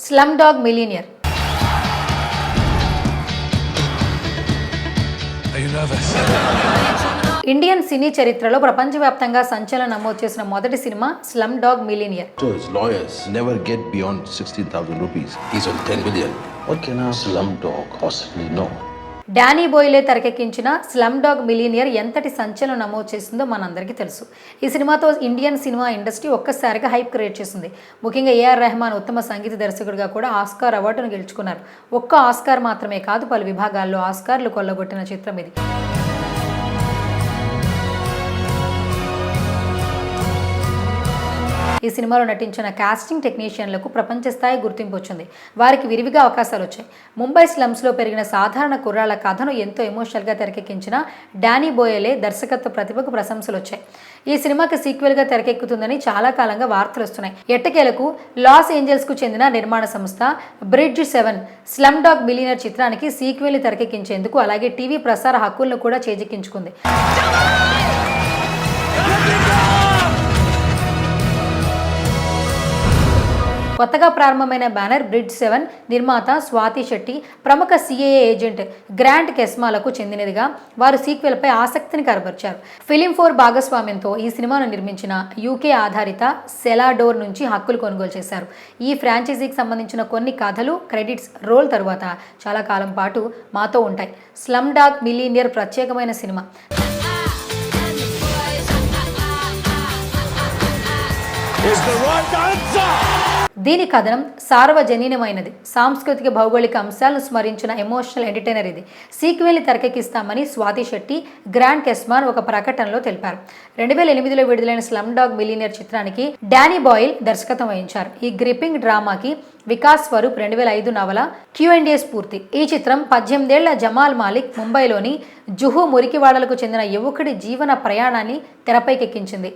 Slum dog millionaire Indian సినీ చరిత్రలో ప్రపంచవ్యాప్తంగా సంచలన నమోదు చేసిన మొదటి cinema slum dog millionaire beyond sixteen thousand rupees 10 million What? Danny Boyle తెరకెక్కించిన స్లమ్ డాగ్ మిలీనియర్ ఎంతటి సంచలనం నమోదు చేసిందో మనందరికీ తెలుసు. ఈ సినిమాతో ఇండియన్ సినిమా ఇండస్ట్రీ ఒక్కసారిగా హైప్ క్రియేట్ చేసింది. ముఖ్యంగా ఏఆర్ రెహమాన్ ఉత్తమ సంగీత దర్శకుడిగా కూడా ఆస్కార్ అవార్డును గెలుచుకున్నారు. ఒక్క ఆస్కార్ మాత్రమే కాదు పలు విభాగాల్లో ఆస్కార్లు కొల్లగొట్టిన చిత్రం ఇది. ఈ సినిమాలో నటించిన కాస్టింగ్ టెక్నీషియన్లకు ప్రపంచ స్థాయి గుర్తింపు వచ్చింది. వారికి విరివిగా అవకాశాలు వచ్చాయి. ముంబై స్లమ్స్లో పెరిగిన సాధారణ కుర్రాళ్ళ కథను ఎంతో ఎమోషనల్గా తెరకెక్కించిన డానీ బోయలే దర్శకత్వ ప్రతిభకు ప్రశంసలు వచ్చాయి. ఈ సినిమాకి సీక్వెల్గా తెరకెక్కుతుందని చాలా కాలంగా వార్తలు వస్తున్నాయి. ఎట్టకేలకు లాస్ ఏంజల్స్కు చెందిన నిర్మాణ సంస్థ bridge seven slum dog millionaire చిత్రానికి సీక్వెల్ని తెరకెక్కించేందుకు అలాగే టీవీ ప్రసార హక్కులను కూడా చేజిక్కించుకుంది. కొత్తగా ప్రారంభమైన బ్యానర్ బ్రిడ్జ్ సెవెన్ నిర్మాత స్వాతి శెట్టి ప్రముఖ సిఏఏ ఏజెంట్ గ్రాంట్ కెస్మాలకు చెందినదిగా వారు సీక్వెల్పై ఆసక్తిని కనబరిచారు. ఫిలిం ఫోర్ భాగస్వామ్యంతో ఈ సినిమాను నిర్మించిన యూకే ఆధారిత సెలాడోర్ నుంచి హక్కులు కొనుగోలు చేశారు. ఈ ఫ్రాంచైజీకి సంబంధించిన కొన్ని కథలు క్రెడిట్స్ రోల్ తరువాత చాలా కాలం పాటు మాతో ఉంటాయి. స్లమ్ డాగ్ మిలీనియర్ ప్రత్యేకమైన cinema. Is the right answer? దీని కథనం సార్వజనీనమైనది. సాంస్కృతిక భౌగోళిక అంశాలను స్మరించిన ఎమోషనల్ ఎంటర్టైనర్ ఇది. సీక్వెల్ని తెరకెక్కిస్తామని స్వాతి శెట్టి గ్రాండ్ కెస్మాన్ ఒక ప్రకటనలో తెలిపారు. రెండు వేల ఎనిమిదిలో విడుదలైన స్లమ్ డాగ్ మిలీనియర్ చిత్రానికి డానీ బాయిల్ దర్శకత్వం వహించారు. ఈ గ్రిప్పింగ్ డ్రామాకి వికాస్ స్వరూప్ రెండు వేల ఐదు నవల క్యూఎండిఏ స్ఫూర్తి ఈ చిత్రం పద్దెనిమిదేళ్ళ జమాల్ మాలిక్ ముంబైలోని జుహు మురికివాడలకు చెందిన యువకుడి జీవన ప్రయాణాన్ని తెరపైకెక్కించింది.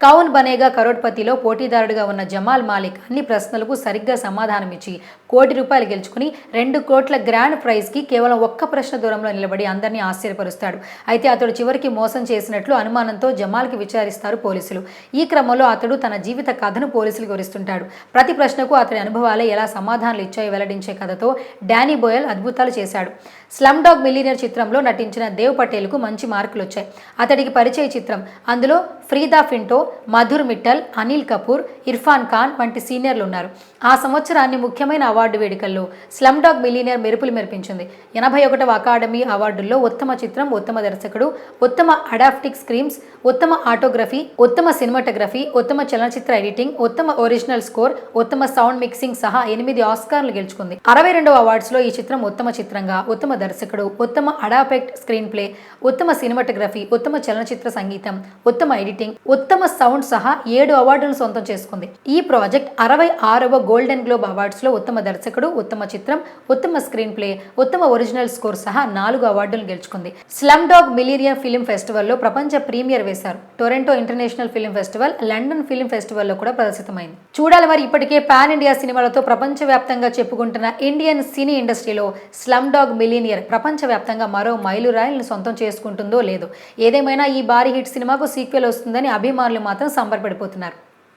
కౌన్ బనేగా కరోడ్పతిలో పోటీదారుడిగా ఉన్న జమాల్ మాలిక్ అన్ని ప్రశ్నలకు సరిగ్గా సమాధానమిచ్చి కోటి రూపాయలు గెలుచుకుని రెండు కోట్ల గ్రాండ్ ప్రైజ్కి కేవలం ఒక్క ప్రశ్న దూరంలో నిలబడి అందరినీ ఆశ్చర్యపరుస్తాడు. అయితే అతడు చివరికి మోసం చేసినట్లు అనుమానంతో జమాల్కి విచారిస్తారు పోలీసులు. ఈ క్రమంలో అతడు తన జీవిత కథను పోలీసులకు వివరిస్తుంటాడు. ప్రతి ప్రశ్నకు అతడి అనుభవాలే ఎలా సమాధానాలు ఇచ్చాయో వెల్లడించే కథతో డానీ బోయల్ అద్భుతాలు చేశాడు. స్లమ్ డాగ్ మిలీనియర్ చిత్రంలో నటించిన దేవ్ పటేల్కు మంచి మార్కులు వచ్చాయి అతడికి పరిచయ చిత్రం. అందులో ఫ్రీదా ఫింటో మధుర్ మిట్టల్ అనిల్ కపూర్ ఇర్ఫాన్ ఖాన్ వంటి సీనియర్లు ఉన్నారు. ఆ సంవత్సరాన్ని ముఖ్యమైన అవార్డు వేడుకల్లో స్లమ్ డాగ్ మిలీనియర్ మెరుపులు మెరిపించింది. ఎనభై ఒకటవ అకాడమీ అవార్డుల్లో ఉత్తమ చిత్రం ఉత్తమ దర్శకుడు ఉత్తమ అడాప్టిక్ స్క్రీమ్స్ ఉత్తమ ఆటోగ్రఫీ ఉత్తమ సినిమాటోగ్రఫీ ఉత్తమ చలనచిత్ర ఎడిటింగ్ ఉత్తమ ఒరిజినల్ స్కోర్ ఉత్తమ సౌండ్ మిక్సింగ్ సహా ఎనిమిది ఆస్కార్లు గెలుచుకుంది. అరవై రెండవ అవార్డ్స్లో ఈ చిత్రం ఉత్తమ చిత్రంగా ఉత్తమ దర్శకుడు ఉత్తమ అడాపెక్ట్ స్క్రీన్ ప్లే ఉత్తమ సినిమాటోగ్రఫీ ఉత్తమ చలనచిత్ర సంగీతం ఉత్తమ ఎడిటింగ్ ఉత్తమ సౌండ్ సహా ఏడు అవార్డులను సొంతం చేసుకుంది. ఈ ప్రాజెక్ట్ అరవై ఆరవ గోల్డెన్ గ్లోబ్ అవార్డ్స్లో ఉత్తమ దర్శకుడు ఉత్తమ చిత్రం ఉత్తమ స్క్రీన్ ప్లే ఉత్తమ ఒరిజినల్ స్కోర్ సహా నాలుగు అవార్డులను గెలుచుకుంది. స్లమ్ డాగ్ మిలీరియా ఫిలిం ఫెస్టివల్లో ప్రపంచ ప్రీమియర్ వేశారు. Toronto international film festival London film ఫెస్టివల్లో కూడా ప్రదర్శితమైంది. చూడాలి మరి ఇప్పటికే పాన్ ఇండియా సినిమాలతో ప్రపంచవ్యాప్తంగా చెప్పుకుంటున్న ఇండియన్ సినీ ఇండస్ట్రీలో స్లమ్ డాగ్ మిలీనియర్ ప్రపంచవ్యాప్తంగా మరో మైలురాయిల్ని సొంతం చేసుకుంటుందో లేదో. ఏదేమైనా ఈ భారీ హిట్ సినిమాకు సీక్వెల్ వస్తుందని అభిమానులు మాత్రం సంబరపడిపోతున్నారు.